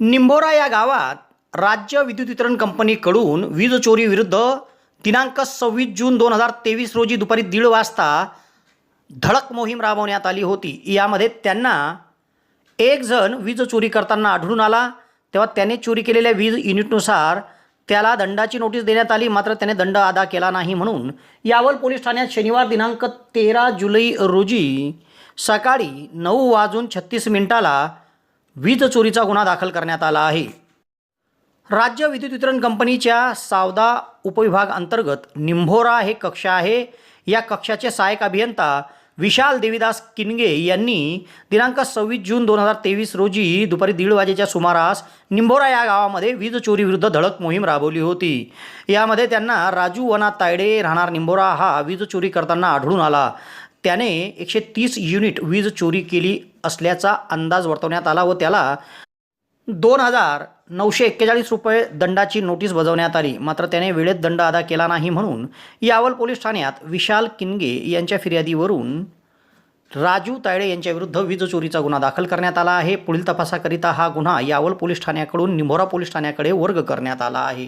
निंभोरा या गावात राज्य विद्युत वितरण कंपनीकडून वीज चोरी विरुद्ध दिनांक सव्वीस जून दोन हजार तेवीस रोजी दुपारी दीड वाजता धडक मोहीम राबवण्यात आली होती. यामध्ये त्यांना एक जण वीज चोरी करताना आढळून आला. तेव्हा त्याने चोरी केलेल्या वीज युनिटनुसार त्याला दंडाची नोटीस देण्यात आली. मात्र त्याने दंड अदा केला नाही म्हणून यावल पोलीस ठाण्यात शनिवार दिनांक तेरा जुलै रोजी सकाळी नऊ वाजून छत्तीस मिनिटाला वीज चोरीचा गुन्हा दाखल करण्यात आला आहे. राज्य विद्युत वितरण कंपनीच्या सावदा उपविभाग अंतर्गत निंभोरा हे कक्ष आहे. या कक्षाचे सहाय्यक अभियंता विशाल देवीदास किनगे यांनी दिनांक सव्वीस जून दोन हजार तेवीस रोजी दुपारी दीड वाजेच्या सुमारास निंभोरा या गावामध्ये वीज चोरी विरुद्ध धडक मोहीम राबवली होती. यामध्ये त्यांना राजू वना तायडे राहणार निंभोरा हा वीज चोरी करताना आढळून आला. त्याने एकशे तीस युनिट वीज चोरी केली असल्याचा अंदाज वर्तवण्यात आला व त्याला दोन हजार नऊशे एक्केचाळीस रुपये दंडाची नोटीस बजावण्यात आली. मात्र त्याने वेळेत दंड अदा केला नाही म्हणून यावल पोलीस ठाण्यात विशाल किनगे यांच्या फिर्यादीवरून राजू तायडे यांच्याविरुद्ध वीज चोरीचा गुन्हा दाखल करण्यात आला आहे. पुढील तपासाकरिता हा गुन्हा यावल पोलीस ठाण्याकडून निंभोरा पोलीस ठाण्याकडे वर्ग करण्यात आला आहे.